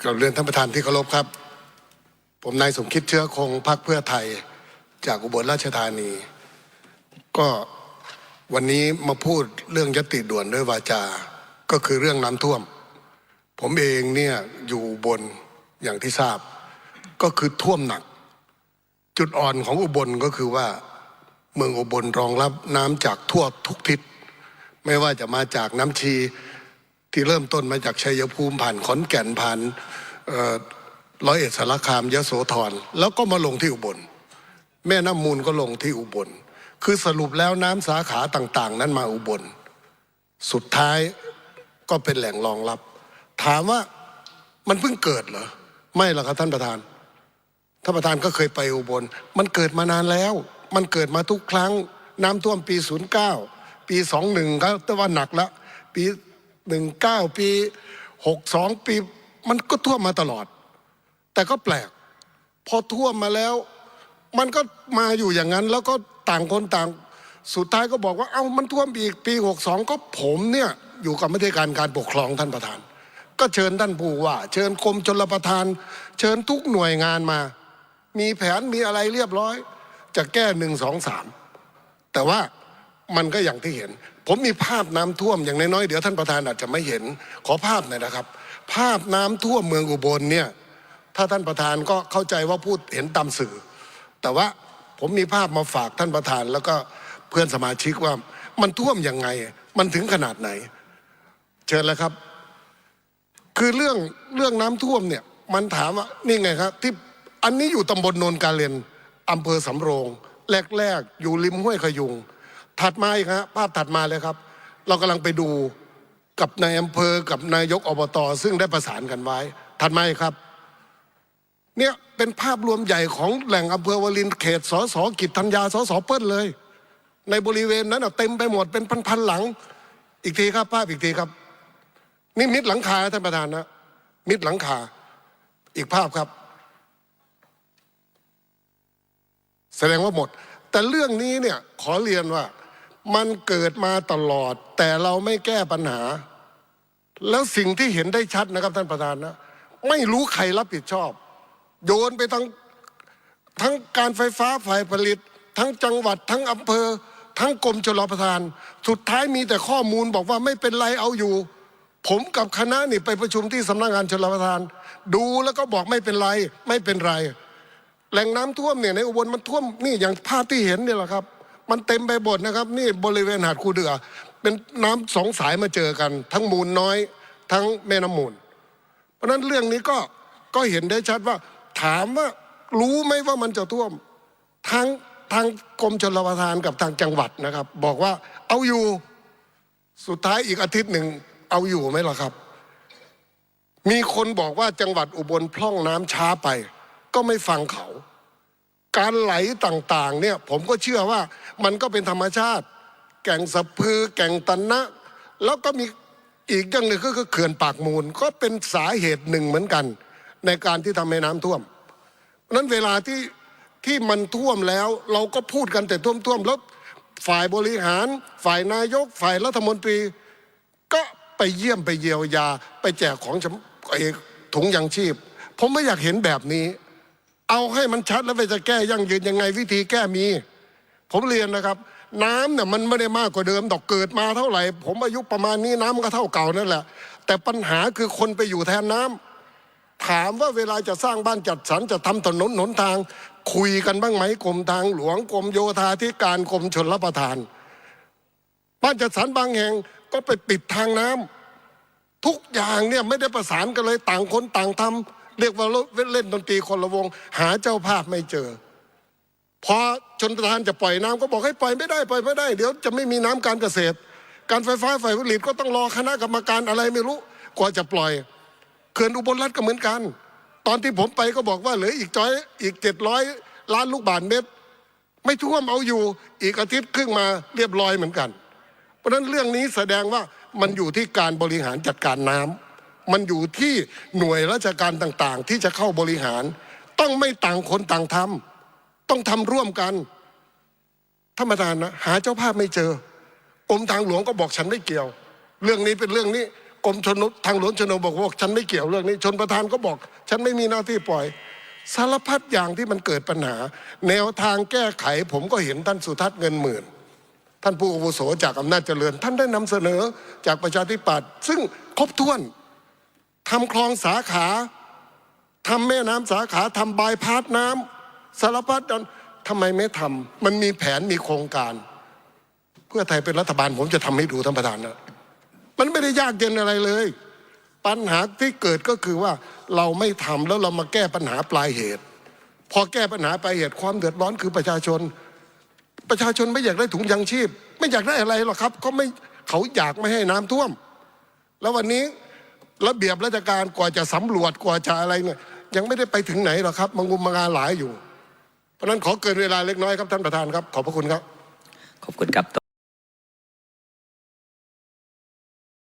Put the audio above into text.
กับเรียนท่านประธานที่เคารพครับ ผมนายสมคิดเชื้อคงพักเพื่อไทยจากอุบลราชธานี ก็วันนี้มาพูดเรื่องยติด่วนด้วยวาจา ก็คือเรื่องน้ำท่วม ผมเองเนี่ยอยู่บนอย่างที่ทราบ ก็คือท่วมหนัก จุดอ่อนของอุบลก็คือว่า เมืองอุบลรองรับน้ำจากทั่วทุกทิศ ไม่ว่าจะมาจากน้ำชี ที่เริ่มต้นมาจากชัยภูมิผ่านขอนแก่นผ่านร้อยเอ็ดสารคามยโสธรแล้วก็มาลงที่อุบล แม่น้ำมูลก็ลงที่อุบล คือสรุปแล้วน้ำสาขาต่างๆ นั้นมาอุบล สุดท้ายก็เป็นแหล่งรองรับ ถามว่ามันเพิ่งเกิดเหรอ ไม่หรอกครับท่านประธาน ท่านประธานก็เคยไปอุบล มันเกิดมานานแล้ว มันเกิดมาทุกครั้ง น้ำท่วมปี 09 ปี 21ก็แต่ว่าหนักแล้วปี 19ปี62ปี มันก็ท่วมมาตลอด แต่ก็แปลก พอท่วมมาแล้ว มันก็มาอยู่อย่างนั้น แล้วก็ต่างคนต่าง สุดท้ายก็บอกว่าเอ้ามันท่วมอีกปี62ก็ผมเนี่ย อยู่กับม่ได้การการปกครองท่านประธาน ก็เชิญท่านผู้ว่า เชิญกรมชลประทาน เชิญทุกหน่วยงานมา มีแผนมีอะไรเรียบร้อย จะแก้หนึ่งสองสามแต่ว่ามันก็อย่างที่เห็น ผมมีภาพน้ำท่วมอย่างน้อยๆเดี๋ยวท่านประธานอาจจะไม่เห็นขอภาพหน่อยนะครับ ภาพน้ำท่วมเมืองอุบลเนี่ยถ้าท่านประธานก็เข้าใจว่าพูดเห็นตามสื่อ แต่ว่าผมมีภาพมาฝากท่านประธาน แล้วก็เพื่อนสมาชิกว่ามันท่วมยังไง มันถึงขนาดไหน เชิญแล้วครับ คือเรื่องเรื่องน้ำท่วมเนี่ยมันถามว่านี่ไงครับ ที่อันนี้อยู่ตำบลโนนกาเลนอำเภอสำโรง แรกๆ อยู่ริมห้วยขยุง มาอีกฮะภาพถัดมาเลยครับ เรากำลังไปดูกับนายอำเภอกับนายกอบต ซึ่งได้ประสานกันไว้ ถัดมาอีกครับเนี่ยเป็นภาพรวมใหญ่ของแหล่งอำเภอวลินเขตสสกิจธัญญาสสเปิ้ลเลย ในบริเวณนั้นนะเต็มไปหมดเป็นพันๆหลัง อีกทีครับภาพอีกทีครับ นี่มิดหลังคาท่านประธานนะมิดหลังคา อีกภาพครับ แสดงว่าหมด แต่เรื่องนี้เนี่ยขอเรียนว่า มันเกิดมาตลอด แต่เราไม่แก้ปัญหา แล้วสิ่งที่เห็นได้ชัดนะครับท่านประธานนะ ไม่รู้ใครรับผิดชอบ โยนไปทั้งทั้งการไฟฟ้าฝ่ายผลิต ทั้งจังหวัด ทั้งอำเภอ ทั้งกรมชลประทาน สุดท้ายมีแต่ข้อมูลบอกว่าไม่เป็นไรเอาอยู่ ผมกับคณะนี่ไปประชุมที่สำนักงานชลประทาน ดูแล้วก็บอกไม่เป็นไร ไม่เป็นไร แหล่งน้ำท่วมเนี่ยในอุบลมันท่วมนี่อย่างภาพที่เห็นเนี่ยแหละครับ มันเต็มไปหมดนะครับ นี่บริเวณหาดคูเดือ เป็นน้ำสองสายมาเจอกัน ทั้งมูลน้อย ทั้งแม่น้ำมูล เพราะนั้นเรื่องนี้ก็ก็เห็นได้ชัดว่า ถามว่ารู้ไหมว่ามันจะท่วมทางทางกรมชลประทานกับทางจังหวัดนะครับ บอกว่าเอาอยู่สุดท้ายอีกอาทิตย์หนึ่งเอาอยู่ไหมล่ะครับ มีคนบอกว่าจังหวัดอุบลพร่องน้ำช้าไป ก็ไม่ฟังเขา การไหลต่างๆเนี่ยผมก็เชื่อว่ามันก็เป็นธรรมชาติ แก่งสะพือ แก่งตันนะ แล้วก็มีอีกอย่างหนึ่งก็คือเขื่อนปากมูล ก็เป็นสาเหตุหนึ่งเหมือนกัน ในการที่ทำให้น้ำท่วมเพราะนั้นเวลาที่ที่มันท่วมแล้วเราก็พูดกันแต่ท่วมๆแล้วฝ่ายบริหาร ฝ่ายนายก ฝ่ายรัฐมนตรี ก็ไปเยี่ยมไปเยียวยา ไปแจกของชำไอ้ถุงยังชีพ ผมไม่อยากเห็นแบบนี้ เอาให้มันชัดแล้วไปจะแก้ยั่งยืนยังไงวิธีแก้มี ผมเรียนนะครับ น้ำเนี่ยมันไม่ได้มากกว่าเดิมดอกเกิดมาเท่าไหร่ ผมอายุประมาณนี้น้ำก็เท่าเก่านั่นแหละ แต่ปัญหาคือคนไปอยู่แทนน้ำถามว่าเวลาจะสร้างบ้านจัดสรรจะทำถนนหนทาง คุยกันบ้างไหมกรมทางหลวงกรมโยธาธิการกรมชลประทาน บ้านจัดสรรบางแห่งก็ไปปิดทางน้ำทุกอย่างเนี่ยไม่ได้ประสานกันเลยต่างคนต่างทำ เรียกว่าเล่นดนตรีคนละวง หาเจ้าภาพไม่เจอพอชนประทานจะปล่อยน้ำก็บอกให้ปล่อยไม่ได้ปล่อยไม่ได้ เดี๋ยวจะไม่มีน้ำการเกษตร การไฟฟ้าฝ่ายผลิตก็ต้องรอคณะกรรมการอะไรไม่รู้กว่าจะปล่อยเขื่อนอุบลรัฐก็เหมือนกัน ตอนที่ผมไปก็บอกว่าเหลืออีกจ้อยอีกเจ็ดร้อยล้านลูกบาศก์เมตร ไม่ท่วมเอาอยู่อีกอาทิตย์ครึ่งมาเรียบร้อยเหมือนกัน เพราะฉะนั้นเรื่องนี้แสดงว่ามันอยู่ที่การบริหารจัดการน้ำ มันอยู่ที่หน่วยราชการต่างๆ ที่จะเข้าบริหาร ต้องไม่ต่างคนต่างทำต้องทำร่วมกันท่านประธานนะหาเจ้าภาพไม่เจอกรมทางหลวงก็บอกฉันไม่เกี่ยว เรื่องนี้เป็นเรื่องนี้กรมชนทางหลวงชนบทบอกฉันไม่เกี่ยวเรื่องนี้ ชนประธานก็บอก ฉันไม่มีหน้าที่ปล่อย สารพัดอย่างที่มันเกิดปัญหา แนวทางแก้ไข ผมก็เห็นท่านสุทัศน์เงินหมื่น ท่านผู้อาวุโสจากอำนาจเจริญ ท่านได้นำเสนอจากประชาธิปัตย์ซึ่งครบถ้วน ทำคลองสาขาทำแม่น้ำสาขาทำบายพาสน้ำสารพัดทำไมไม่ทำมันมีแผนมีโครงการ เพื่อไทยเป็นรัฐบาลผมจะทำให้ดูท่านประธานนะมันไม่ได้ยากเย็นอะไรเลย ปัญหาที่เกิดก็คือว่าเราไม่ทำแล้วเรามาแก้ปัญหาปลายเหตุ พอแก้ปัญหาปลายเหตุความเดือดร้อนคือประชาชน ประชาชนไม่อยากได้ถุงยางชีพ ไม่อยากได้อะไรหรอกครับเขาไม่เขาอยากไม่ให้น้ำท่วม แล้ววันนี้ ระเบียบราชการกว่าจะสำรวจกว่าจะอะไรเนี่ยยังไม่ได้ไปถึงไหนหรอกครับมังงุมมางานหลายอยู่ เพราะนั้นขอเกินเวลาเล็กน้อยครับท่านประธานครับ ขอบพระคุณครับ ขอบคุณครับ